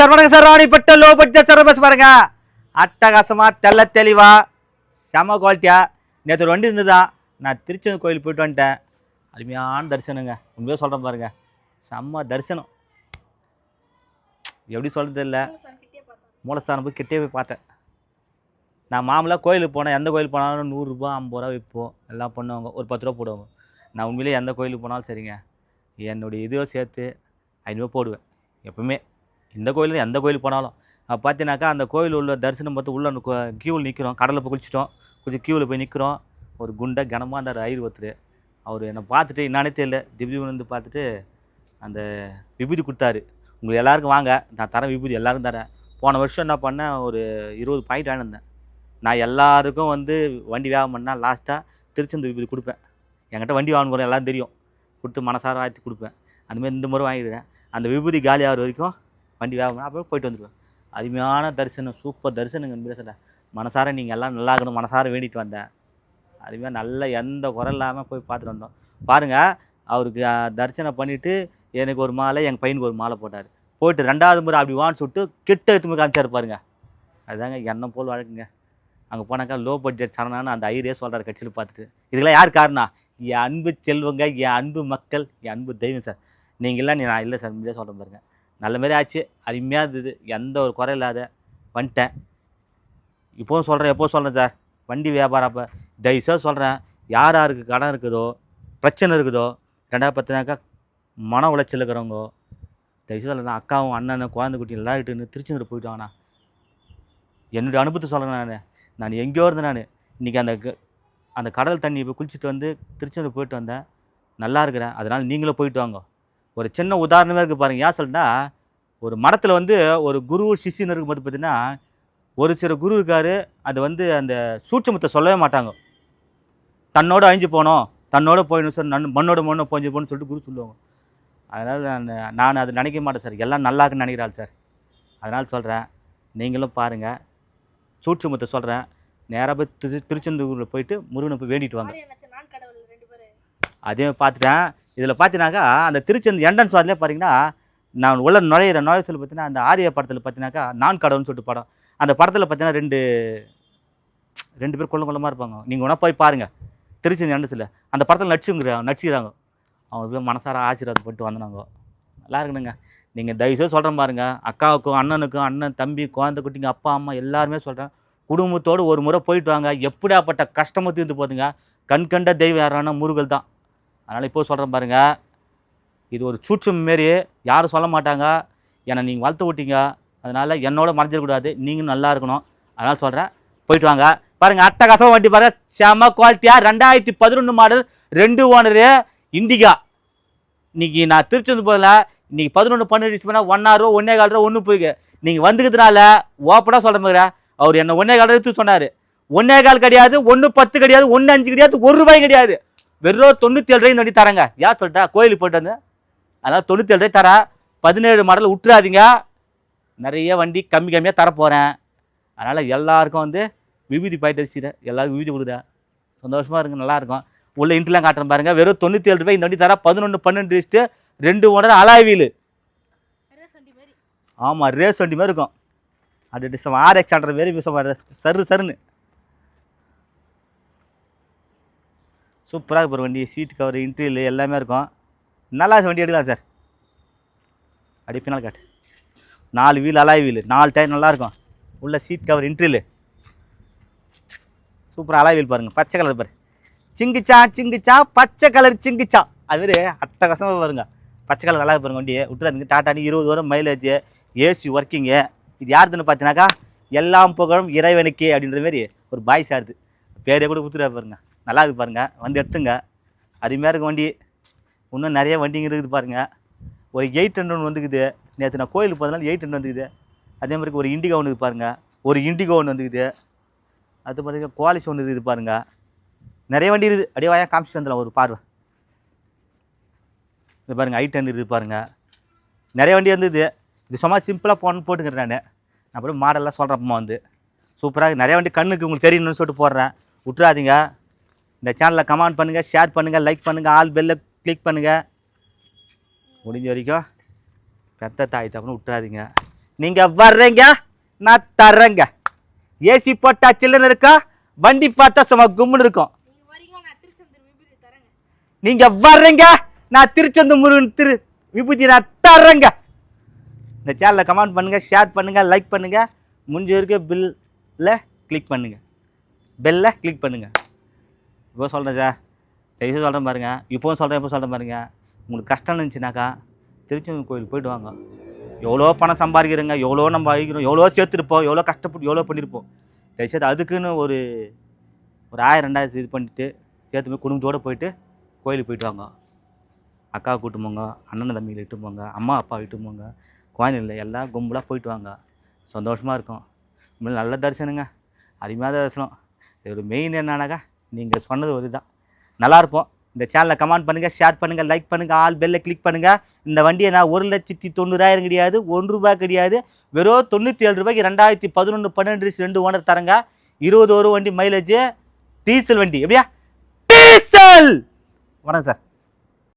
Sir வணக்கம் sir Ranipet low budget sir bus பாருங்க. அட்டகாசமா தெள்ள தெளிவாக செம குவாலிட்டியாக நேற்று ஒரு வண்டி இருந்ததா? நான் திருச்செந்தூர் கோயில் போயிட்டு வந்துட்டேன். அருமையான தரிசனங்க. உண்மையாக சொல்கிறேன் பாருங்க. செம்ம தரிசனம். எப்படி சொல்கிறது இல்லை மூலஸ்தானம் போய் கிட்டே போய் பார்த்தேன். நான் மாமூலாக கோயிலுக்கு போனேன். எந்த கோயிலுக்கு போனாலும் நூறுரூபா ஐம்பது ரூபா விற்போம். எல்லாம் பண்ணுவாங்க. ஒரு பத்து ரூபா போடுவாங்க. நான் உண்மையிலே எந்த கோயிலுக்கு போனாலும் சரிங்க. என்னுடைய இதுவோ சேர்த்து ஐநூறுவா போடுவேன். எப்பவுமே. இந்த கோயில் எந்த கோயிலுக்கு போனாலும். அப்போ பார்த்தீங்கன்னாக்கா அந்த கோயில் உள்ள தரிசனம் பார்த்து உள்ள கியூவில் நிற்கிறோம் கடலில் போய் குளிச்சிட்டோம். கொஞ்சம் கியூவில் போய் நிற்கிறோம் ஒரு குண்டை கனமாக அந்த ஐயர் ஒருத்தர் அவர் என்னை பார்த்துட்டு என்னானே தெரியல. திடீர்னு வந்து பார்த்துட்டு அந்த விபூதி கொடுத்தாரு. உங்களுக்கு எல்லாருக்கும் வாங்க. நான் தரேன் விபூதி எல்லாருக்கும் தரேன். போன வருஷம் என்ன பண்ணேன்? ஒரு இருபது பாயிண்ட் ஆனிருந்தேன் நான் எல்லாருக்கும் வந்து வண்டி வியாபாரம் பண்ணால் லாஸ்ட்டாக திருச்செந்தூர் விபூதி கொடுப்பேன். என்கிட்ட வண்டி வாங்கணும் எல்லாம் தெரியும். கொடுத்து மனசார வாழ்த்து கொடுப்பேன். அந்தமாதிரி இந்த முறை வாங்கிடுவேன் அந்த விபூதி காலி ஆகிற வரைக்கும் வண்டி வேகமாக அப்புறம் போயிட்டு வந்துடுவேன் அருமையான தரிசனம் சூப்பர் தரிசனங்க உண்மையிலே சொல்கிறேன் மனசார நீங்கள் எல்லாம் நல்லா இருக்கணும் மனசார வேண்டிட்டு வந்தேன். அதுமாதிரி நல்ல எந்த குறை இல்லாமல் போய் பார்த்துட்டு வந்தோம். பாருங்கள் அவருக்கு தரிசனம் பண்ணிவிட்டு எனக்கு ஒரு மாலை எங்கள் பையனுக்கு ஒரு மாலை போட்டார். போயிட்டு ரெண்டாவது முறை அப்படி வான்னு சொல்லிட்டு கிட்ட எடுத்து போய் காமிச்சாரு பாருங்க. அதுதாங்க எண்ணம் போல் வழக்குங்க. அங்கே போனாக்கா லோ பட்ஜெட் சரணான்னு அந்த ஐரியே சொல்கிறார் கட்சியில் பார்த்துட்டு. இதெல்லாம் யார் காரணம்? என் அன்பு செல்வங்க என் அன்பு மக்கள் என் அன்பு தெய்வம் சார். நீங்களாம் நீ நான் இல்லை சார் முடியாது சொல்கிறேன் பாருங்கள் நல்ல மாதிரி ஆச்சு. அருமையாக இருந்தது. எந்த ஒரு குறை இல்லாத வந்துட்டேன். இப்போவும் சொல்கிறேன் எப்போ சொல்கிறேன் சார். வண்டி வியாபாரம் அப்போ தயவுசாக சொல்கிறேன் யார் யாருக்கு கடன் இருக்குதோ பிரச்சனை இருக்குதோ ரெண்டாவது பார்த்தீங்கன்னாக்கா மன உளைச்சல் இருக்கிறவங்க. தயவுசெய்து சொல்கிறேன் அக்காவும் அண்ணனும் குழந்தை குட்டி எல்லாம் இட்டுன்னு திருச்செந்தூர் போயிட்டாங்கண்ணா என்னுடைய அனுபவத்தை சொல்கிறேன் நான். நான் எங்கேயோ இருந்தேன் நான். இன்றைக்கி அந்த க- அந்த கடல் தண்ணி இப்போ குளிச்சுட்டு வந்து திருச்செந்தூர் போயிட்டு வந்தேன். நல்லா இருக்கிறேன். அதனால் நீங்களும் போயிட்டு வாங்க. ஒரு சின்ன உதாரணமே இருக்குது பாருங்கள் ஏன் சொல்லிட்டா ஒரு மடத்தில் வந்து ஒரு குரு சிஷ்யன் இருக்கும்போது பார்த்தீங்கன்னா ஒரு சில குரு இருக்காரு. அது வந்து அந்த சூட்சமத்தை சொல்லவே மாட்டாங்க. தன்னோட அழிஞ்சு போனோம். தன்னோட போயிடணும் சார் நன் மண்ணோட மண்ணை போஞ்சு போகணும்னு சொல்லிட்டு குரு சொல்லுவாங்க. அதனால் நான் நான் அது நினைக்க மாட்டேன் சார். எல்லாம் நல்லா இருக்குன்னு நினைக்கிறாள் சார். அதனால் சொல்கிறேன் நீங்களும் பாருங்கள் சூட்சமத்தை சொல்கிறேன் நேராக போய் திரு திருச்செந்தூரில் போயிட்டு முருகனை போய் வேண்டிட்டு வாங்க. அதே பார்த்துட்டேன். இதில் பார்த்தீங்கன்னாக்கா அந்த திருச்செந்தூர் என்ட்ரன்ஸ் வாரிலே பார்த்தீங்கன்னா நான் உள்ள நுழையிற நுழைச்சல் சொல்லி பார்த்தீங்கன்னா அந்த ஆரிய படத்தில் பார்த்தீங்கன்னாக்கா நான் கடவுன்னு சொல்லிட்டு படம். அந்த படத்தில் பார்த்தீங்கன்னா ரெண்டு ரெண்டு பேர் கொள்ள கொள்ளமாக இருப்பாங்க. நீங்கள் ஒன்றா போய் பாருங்கள் திருச்செந்தூர் எண்டன்ஸில் அந்த படத்தில் நடிச்சுங்கிறாங்க நடிச்சுக்கிறாங்க. அவங்க போய் மனசார ஆசீர்வாதம் போட்டு வந்தாங்க நல்லா இருக்கணுங்க. நீங்கள் தயவுசெய்து சொல்கிறேன் பாருங்க. அக்காவுக்கும் அண்ணனுக்கும் அண்ணன் தம்பி குழந்தை குட்டிங்க அப்பா அம்மா எல்லாருமே சொல்கிறேன் குடும்பத்தோடு ஒரு முறை போயிட்டு வாங்க. எப்படியாப்பட்ட கஷ்டமும் தீர்ந்து போதுங்க கண் கண்ட தெய்வம் யாரான முருகல் தான். அதனால் இப்போ சொல்கிறேன் பாருங்கள் இது ஒரு சூட்சம் மாரி யாரும் சொல்ல மாட்டாங்க. என்னை நீங்கள் வளர்த்து விட்டீங்க. அதனால் என்னோட மறைஞ்சிடக்கூடாது நீங்களும் நல்லா இருக்கணும். அதனால் சொல்கிறேன் போயிட்டு வாங்க. பாருங்கள் அட்டகாசமாக வண்டி பாருங்க. செம குவாலிட்டியாக ரெண்டாயிரத்தி பதினொன்று மாடல் ரெண்டு ஓனரு இண்டிகா இன்றைக்கி நான் திருச்செந்தூர் போதில் இன்றைக்கி பதினொன்று பன்னெண்டு பண்ணால் ஒன் ஹவர் ஒன்னே கால் ரூபா ஒன்று போயிருக்கு நீங்கள் வந்துக்கிறதுனால ஓப்பனாக சொல்கிற மாதிரி அவர் என்னை ஒன்னே கால் எடுத்து சொன்னார். ஒன்னே கால் கிடையாது ஒன்று பத்து கிடையாது ஒன்று அஞ்சு கிடையாது ஒரு ரூபாய் கிடையாது. வெறும் தொண்ணூற்றி ஏழு ரூபாய் நடி தரேங்க. யார் சொல்லிட்டா? கோயிலுக்கு போயிட்டு வந்து. அதனால் தொண்ணூற்றி ஏழு ரூபாய் தரேன். பதினேழு மாடல் விட்டுறாதீங்க. நிறைய வண்டி கம்மி கம்மியாக தரப்போகிறேன் அதனால் எல்லாருக்கும் வந்து விபூதி பாயிட்டு வச்சுக்கிறேன் எல்லாருக்கும் விபூதி கொடுக்குறேன். சந்தோஷமாக இருங்க நல்லா இருக்கும். உள்ள இன்ட்லாம் காட்டுறேன் பாருங்க. வெறும் தொண்ணூற்றி ஏழு ரூபாய் இந்த வண்டி தர. பதினொன்று பன்னெண்டு லிஸ்ட்டு ரெண்டு ஓனர் அலாய் வீலு. ஆமாம் ரேஸ் வண்டி மாதிரி இருக்கும். அது டிசம் ஆர்எக்ஸ் ஆடுற மாரி சரு சருன்னு. சூப்பராக இப்போ வண்டி. சீட் கவர் இன்டீரியல் எல்லாமே இருக்கும். நல்லா வண்டி எடுக்கலாம் சார். அப்படி பின்னால் காட்டு. நாலு வீல் அலாய் வீல் நாலு டயர் நல்லாயிருக்கும் உள்ள சீட் கவர் இன்ட்ரியல் சூப்பராக அலாய் வீல் பாருங்கள் பச்சை கலர் பாரு. சிங்கிச்சா சிங்கிச்சா பச்சை கலர் சிங்கிச்சா. அது அட்டகாசமாக பாருங்க. பச்சை கலர் அழகாக பாருங்க வண்டியை. விட்டுறாதுங்க. டாட்டானி இருபது வரும். மைலேஜ் ஏசி ஒர்க்கிங்கு இது யாருதுன்னு பார்த்தீங்கன்னாக்கா எல்லாம் புகழும் இறைவனுக்கு அப்படின்ற மாரி ஒரு பாய் சாருது பேரே கூட கொடுத்துட்டா பாருங்கள் நல்லா இருக்குது பாருங்கள் வந்து எடுத்துங்க. அருமையாக இருக்க வண்டி. இன்னும் நிறைய வண்டிங்க இருக்குது பாருங்க. ஒரு எயிட் ஹண்ட்ரட் வந்துக்குது. நேற்று நான் கோயிலுக்கு போகிறதுனால எயிட் ஹண்ட்ரட் வந்துக்குது. அதே மாதிரி ஒரு இண்டிகா ஒன்று இருக்குது பாருங்கள் ஒரு இண்டிகோ ஒன்று வந்துக்குது. அது பார்த்தீங்கன்னா குவாலிஸ் ஒன்று இருக்குது பாருங்க. நிறைய வண்டி இருக்குது. அப்படியே வாயா காமிச்சு வந்துடலாம் ஒரு பார்வை. இது பாருங்கள் ஐ டென் இருக்குது பாருங்க. நிறைய வண்டி வந்துது இது சும்மா சிம்பிளாக போன போட்டுக்கிறேன் நான். நான் அப்புறம் மாடல்லாம் சொல்கிறப்பமா வந்து. சூப்பராக நிறைய வண்டி கண்ணுக்கு உங்களுக்கு தெரியணும்னு சொல்லிட்டு போடுறேன். விட்றாதீங்க இந்த சேனலை கமெண்ட் பண்ணுங்கள் ஷேர் பண்ணுங்கள் லைக் பண்ணுங்கள் ஆல் பெல்லை கிளிக் பண்ணுங்கள் முடிஞ்ச வரைக்கும் பெத்த தாய் தப்புன்னு விட்றாதீங்க நீங்கள் வர்றீங்க நான் தர்றேங்க. ஏசி போட்டா சில்லுன்னு இருக்கா? வண்டி பார்த்தா சும்மா கும்முன்னு இருக்கும். நீங்க வரீங்க நான் திருச்செந்தூர் விபூதி தரேங்க நீங்க வர்றீங்க நான் திருச்செந்தூர் முருகன் திரு விபூதி நான் தர்றேங்க. இந்த சேனலை கமெண்ட் பண்ணுங்க ஷேர் பண்ணுங்க லைக் பண்ணுங்க. முடிஞ்ச வரைக்கும் பில்ல கிளிக் பண்ணுங்க. பெல்ல கிளிக் பண்ணுங்க. இப்போ சொல்கிறேன் சார். தயவுசெய்து சொல்கிறேன் பாருங்க. இப்போவும் சொல்கிறேன் இப்போ சொல்கிறேன் பாருங்கள் உங்களுக்கு கஷ்டம் இருந்துச்சுனாக்கா திருச்செந்தூர் கோயிலுக்கு போயிட்டு வாங்க. எவ்வளோ பணம் சம்பாதிக்கிறோங்க எவ்வளோ நம்ம அழிக்கிறோம் எவ்வளோ சேர்த்துருப்போம் எவ்வளோ கஷ்டப்பட்டு எவ்வளோ பண்ணியிருப்போம். தயவுசெய்து அதுக்குன்னு ஒரு ஒரு ஆயிரம் ரெண்டாயிரத்து இது பண்ணிவிட்டு சேர்த்து போய் குடும்பத்தோடு போயிட்டு கோயிலுக்கு போயிட்டு வாங்க. அக்கா கூட்டு போங்க அண்ணன் தம்பிகளை இட்டு போங்க அம்மா அப்பா இட்டு போங்க. குழந்தைங்கள எல்லாம் கும்பலாக போயிட்டு வாங்க. சந்தோஷமாக இருக்கும். உண்மையிலே நல்ல தரிசனங்க. அருமையான தரிசனம். இதோட மெயின் என்னன்னாக்கா நீங்கள் சொன்னது ஒரு தான் நல்லா இருப்போம் இந்த சேனலை கமெண்ட் பண்ணுங்கள் ஷேர் பண்ணுங்கள் லைக் பண்ணுங்கள் ஆல் பெல்லை கிளிக் பண்ணுங்கள் இந்த வண்டியை நான் ஒரு லட்சத்தி தொண்ணூறாயிரம் கிடையாது ஒன்று ரூபாய் கிடையாது வெறும் தொண்ணூற்றி ஏழு ரூபாய்க்கு ரெண்டாயிரத்தி பதினொன்று பன்னெண்டு ரெண்டு ஓனர் தரங்க. இருபது ஒரு வண்டி மைலேஜ் டீசல் வண்டி எப்படியா? டீசல்! வணக்கம் சார்